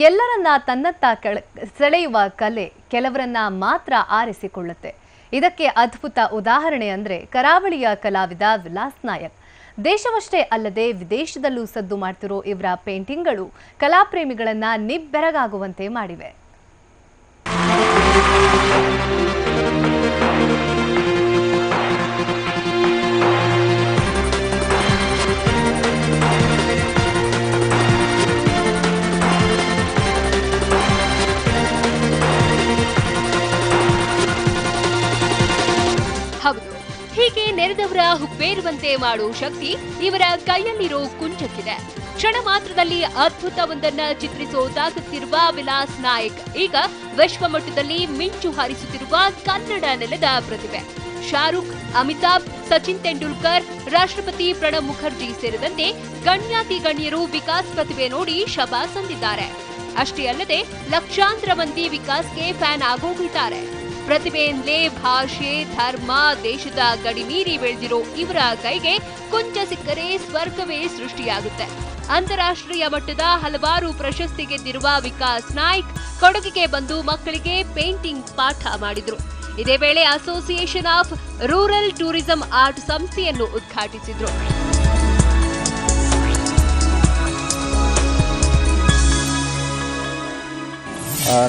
ಎಲ್ಲರನ್ನ ತನ್ನತ್ತ ಸೆಳೆಯುವ ಕಲೆ ಕೆಲವರನ್ನ ಮಾತ್ರ ಆರಿಸಿಕೊಳ್ಳುತ್ತೆ. ಇದಕ್ಕೆ ಅದ್ಭುತ ಉದಾಹರಣೆ ಅಂದ್ರೆ ಕರಾವಳಿಯ ಕಲಾವಿದ ವಿಲಾಸ್ ನಾಯಕ್. ದೇಶವಷ್ಟೇ ಅಲ್ಲದೆ ವಿದೇಶದಲ್ಲೂ ಸದ್ದು ಮಾಡ್ತಿರೋ ಇವರ ಪೇಂಟಿಂಗ್ಗಳು ಕಲಾಪ್ರೇಮಿಗಳನ್ನ ನಿಬ್ಬೆರಗಾಗುವಂತೆ ಮಾಡಿವೆ. ನೆರೆದವರ ಹುಬ್ಬೇರುವಂತೆ ಮಾಡೋ ಶಕ್ತಿ ಇವರ ಕೈಯಲ್ಲಿರೋ ಕುಂಚಕ್ಕಿದೆ. ಕ್ಷಣ ಮಾತ್ರದಲ್ಲಿ ಅದ್ಭುತವೊಂದನ್ನ ಚಿತ್ರಿಸೋದಾಗುತ್ತಿರುವ ವಿಲಾಸ್ ನಾಯಕ್. ಈಗ ವಿಶ್ವಮಟ್ಟದಲ್ಲಿ ಮಿಂಚು ಹಾರಿಸುತ್ತಿರುವ ಕನ್ನಡ ನೆಲದ ಪ್ರತಿಭೆ. ಶಾರುಖ್, ಅಮಿತಾಬ್, ಸಚಿನ್ ತೆಂಡೂಲ್ಕರ್, ರಾಷ್ಟ್ರಪತಿ ಪ್ರಣಬ್ ಮುಖರ್ಜಿ ಸೇರಿದಂತೆ ಗಣ್ಯಾತಿ ಗಣ್ಯರು ವಿಕಾಸ್ ಪ್ರತಿಭೆ ನೋಡಿ ಶಬಾ ಸಂದಿದ್ದಾರೆ ಅಷ್ಟೇ ಅಲ್ಲದೆ ಲಕ್ಷಾಂತರ ಮಂದಿ ವಿಕಾಸ್ಗೆ ಫ್ಯಾನ್ ಆಗೋಗಿದ್ದಾರೆ. ಪ್ರತಿಭೆಯಿಂದಲೇ ಭಾಷೆ, ಧರ್ಮ, ದೇಶದ ಗಡಿ ಮೀರಿ ಬೆಳೆದಿರೋ ಇವರ ಕೈಗೆ ಕುಂಚ ಸಿಕ್ಕರೆ ಸ್ವರ್ಗವೇ ಸೃಷ್ಟಿಯಾಗುತ್ತೆ. ಅಂತಾರಾಷ್ಟ್ರೀಯ ಮಟ್ಟದ ಹಲವಾರು ಪ್ರಶಸ್ತಿ ಗೆದ್ದಿರುವ ವಿಕಾಸ್ ನಾಯ್ಕ್ ಕೊಡಗಿಗೆ ಬಂದು ಮಕ್ಕಳಿಗೆ ಪೇಂಟಿಂಗ್ ಪಾಠ ಮಾಡಿದ್ರು. ಇದೇ ವೇಳೆ association of rural tourism art ಸಂಸ್ಥೆಯನ್ನು ಉದ್ಘಾಟಿಸಿದ್ರು.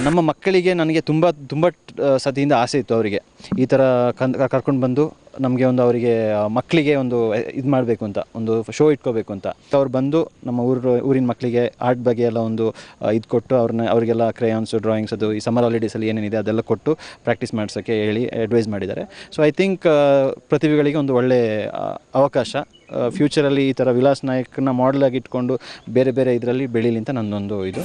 ನಮ್ಮ ಮಕ್ಕಳಿಗೆ ನನಗೆ ತುಂಬ ತುಂಬ ಸತಿಯಿಂದ ಆಸೆ ಇತ್ತು ಅವರಿಗೆ. ಈ ಥರ ಕನ್ ಕರ್ಕೊಂಡು ಬಂದು ನಮಗೆ ಒಂದು ಅವರಿಗೆ ಮಕ್ಕಳಿಗೆ ಒಂದು ಇದು ಮಾಡಬೇಕು ಅಂತ, ಒಂದು ಶೋ ಇಟ್ಕೋಬೇಕು ಅಂತ. ಅವ್ರು ಬಂದು ನಮ್ಮ ಊರು, ಊರಿನ ಮಕ್ಕಳಿಗೆ ಆರ್ಟ್ ಬಗ್ಗೆ ಎಲ್ಲ ಒಂದು ಇದು ಕೊಟ್ಟು ಅವ್ರನ್ನ, ಅವರಿಗೆಲ್ಲ ಕ್ರೇಯಾನ್ಸು, ಡ್ರಾಯಿಂಗ್ಸ್ ಅದು, ಈ ಸಮ್ಮರ್ ಹಾಲಿಡೇಸಲ್ಲಿ ಏನೇನಿದೆ ಅದೆಲ್ಲ ಕೊಟ್ಟು ಪ್ರಾಕ್ಟೀಸ್ ಮಾಡಿಸೋಕ್ಕೆ ಹೇಳಿ ಅಡ್ವೈಸ್ ಮಾಡಿದ್ದಾರೆ. ಸೊ ಐ ಥಿಂಕ್ ಪ್ರತಿಭೆಗಳಿಗೆ ಒಂದು ಒಳ್ಳೆ ಅವಕಾಶ. ಫ್ಯೂಚರಲ್ಲಿ ಈ ಥರ ವಿಲಾಸ್ ನಾಯಕನ ಮಾಡಲಾಗಿ ಇಟ್ಕೊಂಡು ಬೇರೆ ಬೇರೆ ಇದರಲ್ಲಿ ಬೆಳೀಲಿ ಅಂತ ನನ್ನೊಂದು ಇದು.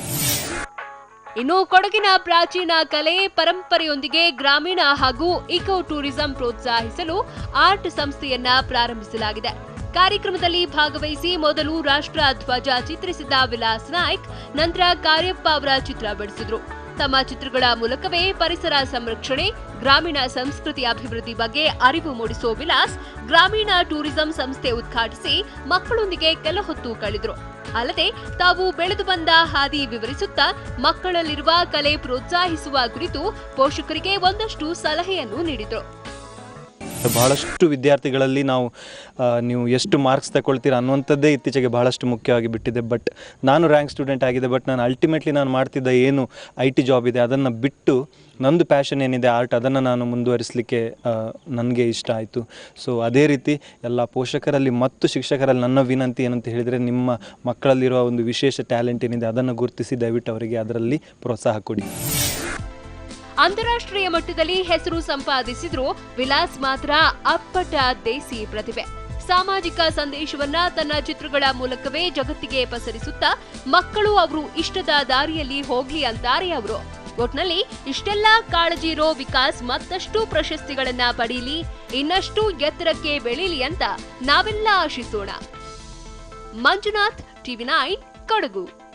ಇನ್ನು ಕೊಡಗಿನ ಪ್ರಾಚೀನ ಕಲೆ ಪರಂಪರೆಯೊಂದಿಗೆ ಗ್ರಾಮೀಣ ಹಾಗೂ ಇಕೋ ಟೂರಿಸಂ ಪ್ರೋತ್ಸಾಹಿಸಲು ಆರ್ಟ್ ಸಂಸ್ಥೆಯನ್ನ ಪ್ರಾರಂಭಿಸಲಾಗಿದೆ. ಕಾರ್ಯಕ್ರಮದಲ್ಲಿ ಭಾಗವಹಿಸಿ ಮೊದಲು ರಾಷ್ಟ್ರ ಧ್ವಜ ಚಿತ್ರಿಸಿದ ವಿಲಾಸ್ ನಾಯ್ಕ್, ನಂತರ ಕಾರ್ಯಪ್ಪ ಅವರ ಚಿತ್ರ ಬಿಡಿಸಿದ್ರು. ತಮ್ಮ ಚಿತ್ರಗಳ ಮೂಲಕವೇ ಪರಿಸರ ಸಂರಕ್ಷಣೆ, ಗ್ರಾಮೀಣ ಸಂಸ್ಕೃತಿ ಅಭಿವೃದ್ಧಿ ಬಗ್ಗೆ ಅರಿವು ಮೂಡಿಸೋ ವಿಲಾಸ್ ಗ್ರಾಮೀಣ ಟೂರಿಸಂ ಸಂಸ್ಥೆ ಉದ್ಘಾಟಿಸಿ ಮಕ್ಕಳೊಂದಿಗೆ ಕೆಲ ಹೊತ್ತು ಕಳೆದರು. ಅಲ್ಲದೆ ತಾವು ಬೆಳೆದು ಬಂದ ಹಾದಿ ವಿವರಿಸುತ್ತಾ ಮಕ್ಕಳಲ್ಲಿರುವ ಕಲೆ ಪ್ರೋತ್ಸಾಹಿಸುವ ಕುರಿತು ಪೋಷಕರಿಗೆ ಒಂದಷ್ಟು ಸಲಹೆಯನ್ನು ನೀಡಿದರು. ಬಹಳಷ್ಟು ವಿದ್ಯಾರ್ಥಿಗಳಲ್ಲಿ ನಾವು ನೀವು ಎಷ್ಟು ಮಾರ್ಕ್ಸ್ ತಗೊಳ್ತೀರಾ ಅನ್ನುವಂಥದ್ದೇ ಇತ್ತೀಚೆಗೆ ಬಹಳಷ್ಟು ಮುಖ್ಯವಾಗಿ ಬಿಟ್ಟಿದೆ. ಬಟ್ ನಾನು ರ್ಯಾಂಕ್ ಸ್ಟೂಡೆಂಟ್ ಆಗಿದೆ ಬಟ್ ನಾನು ಅಲ್ಟಿಮೇಟ್ಲಿ ನಾನು ಮಾಡ್ತಿದ್ದ ಏನು ಐ ಟಿ ಜಾಬ್ ಇದೆ, ಅದನ್ನು ಬಿಟ್ಟು ನಂದು ಪ್ಯಾಷನ್ ಏನಿದೆ ಆರ್ಟ್ ಅದನ್ನು ನಾನು ಮುಂದುವರಿಸಲಿಕ್ಕೆ ನನಗೆ ಇಷ್ಟ ಆಯಿತು. ಸೊ ಅದೇ ರೀತಿ ಎಲ್ಲ ಪೋಷಕರಲ್ಲಿ ಮತ್ತು ಶಿಕ್ಷಕರಲ್ಲಿ ನನ್ನ ವಿನಂತಿ ಏನಂತ ಹೇಳಿದರೆ, ನಿಮ್ಮ ಮಕ್ಕಳಲ್ಲಿರುವ ಒಂದು ವಿಶೇಷ ಟ್ಯಾಲೆಂಟ್ ಏನಿದೆ ಅದನ್ನು ಗುರುತಿಸಿ ದಯವಿಟ್ಟು ಅವರಿಗೆ ಅದರಲ್ಲಿ ಪ್ರೋತ್ಸಾಹ ಕೊಡಿ. ಅಂತಾರಾಷ್ಟ್ರೀಯ ಮಟ್ಟದಲ್ಲಿ ಹೆಸರು ಸಂಪಾದಿಸಿದ್ರು ವಿಲಾಸ್ ಮಾತ್ರ ಅಪ್ಪಟ ದೇಸಿ ಪ್ರತಿಭೆ. ಸಾಮಾಜಿಕ ಸಂದೇಶವನ್ನ ತನ್ನ ಚಿತ್ರಗಳ ಮೂಲಕವೇ ಜಗತ್ತಿಗೆ ಪಸರಿಸುತ್ತಾ ಮಕ್ಕಳು ಅವರು ಇಷ್ಟದ ದಾರಿಯಲ್ಲಿ ಹೋಗ್ಲಿ ಅಂತಾರೆ ಅವರು. ಒಟ್ನಲ್ಲಿ ಇಷ್ಟೆಲ್ಲಾ ಕಾಳಜಿ ಇರೋ ವಿಕಾಸ್ ಮತ್ತಷ್ಟು ಪ್ರಶಸ್ತಿಗಳನ್ನ ಪಡೀಲಿ, ಇನ್ನಷ್ಟು ಎತ್ತರಕ್ಕೆ ಬೆಳೀಲಿ ಅಂತ ನಾವೆಲ್ಲ ಆಶಿಸೋಣ. Manjunath, TV nine, Kodagu.